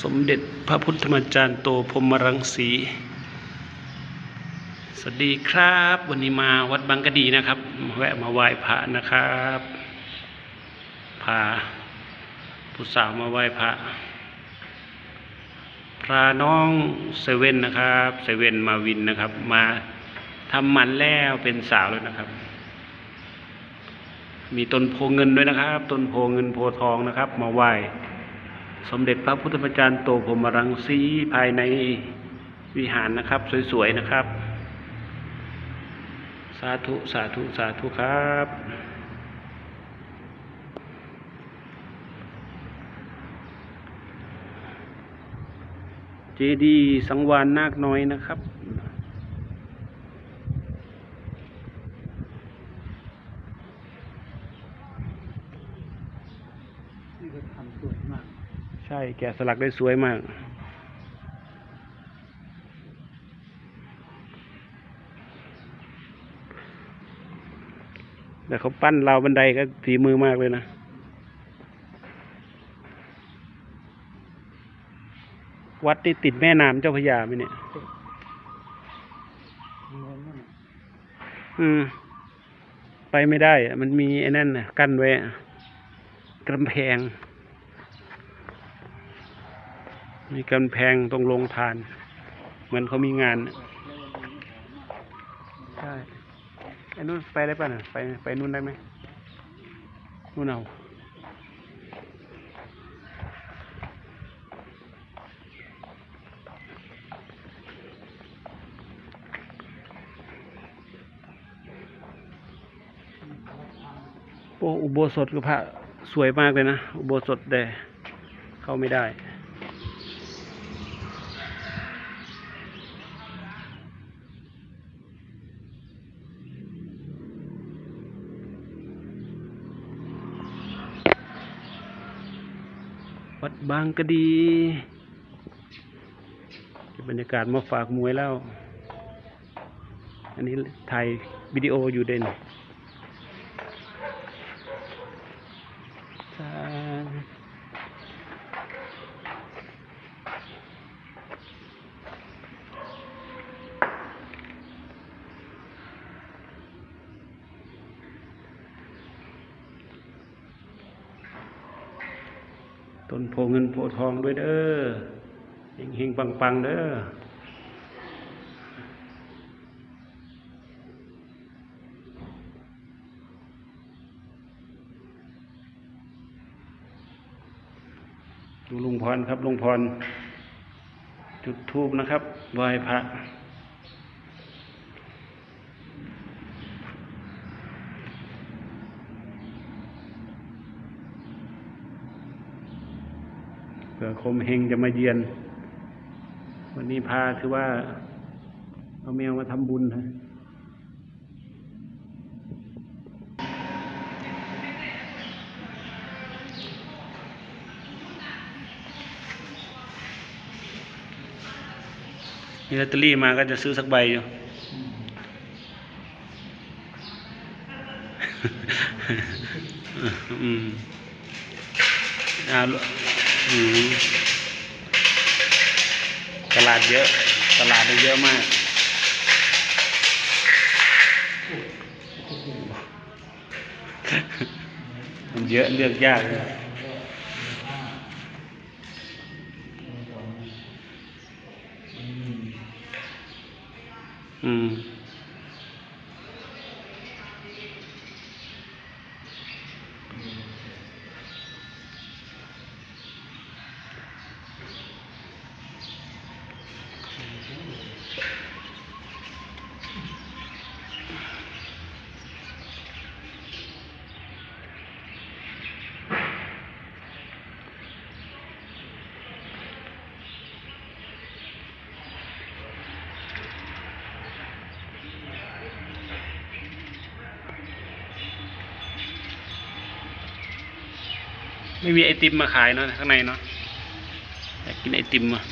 สมเด็จพระพุทธมาจารย์โตพรมรังสีสวัสดีครับ วันนี้มาวัดบางกะดีนะครับ แวะมาไหว้พระนะครับพาผู้สาวมาไหว้พระพระน้องเซเว่นนะครับเซเว่นมาวินนะครับ มาทำหมันแล้วเป็นสาวแล้วนะครับ มีต้นโพเงินด้วยนะครับต้นโพเงินโพทองนะครับ มาไหว้ สมเด็จพระพุทธมจารย์โตพรมรังสีภายในวิหารนะครับ สวยๆนะครับ สาธุ สาธุ สาธุครับเจดีย์สังวานนาคน้อยนะครับ ทำสวยมาก ใช่แกะสลักได้สวยมาก แต่เขาปั้นราวบันไดก็ฝีมือมากเลยนะวัดที่ติดแม่น้ำเจ้าพระยาไหมเนี่ยงงมากอืม ไปไม่ได้อะมันมีไอ้นั่นน่ะ กั้นไว้อะกำแพง มีกำแพงตรงโรงทาน เหมือนเขามีงานใช่ไอ้นู่นไปได้ป่ะน่ะไปไปนู่นได้ไหมนู่นเอาโอ้อุโบสถกับพระสวยมากเลยนะ อุโบสถแต่เข้าไม่ได้ วัดบางกะดีบรรยากาศมาฝากมวยแล้ว อันนี้ถ่ายวิดีโออยู่เด่นใช่ ต้นโพเงินโพทองด้วยเด้อเฮงเฮงปังปังๆเด้อดูลุงพรครับลุงพร จุดทูบนะครับไหว้พระ ผื่อคมเฮงจะมาเยือน วันนี้พาคือว่า เอาแมวมาทำบุญนะมีลอตเตอรี่มาก็จะซื้อสักใบอยู่อืมอ่า ตลาดเยอะ ตลาดได้เยอะมากมันเยอะเลือกยากเลยอืม ไม่มีไอติมมาขายเนาะข้างในเนาะอยากกินไอติมอะ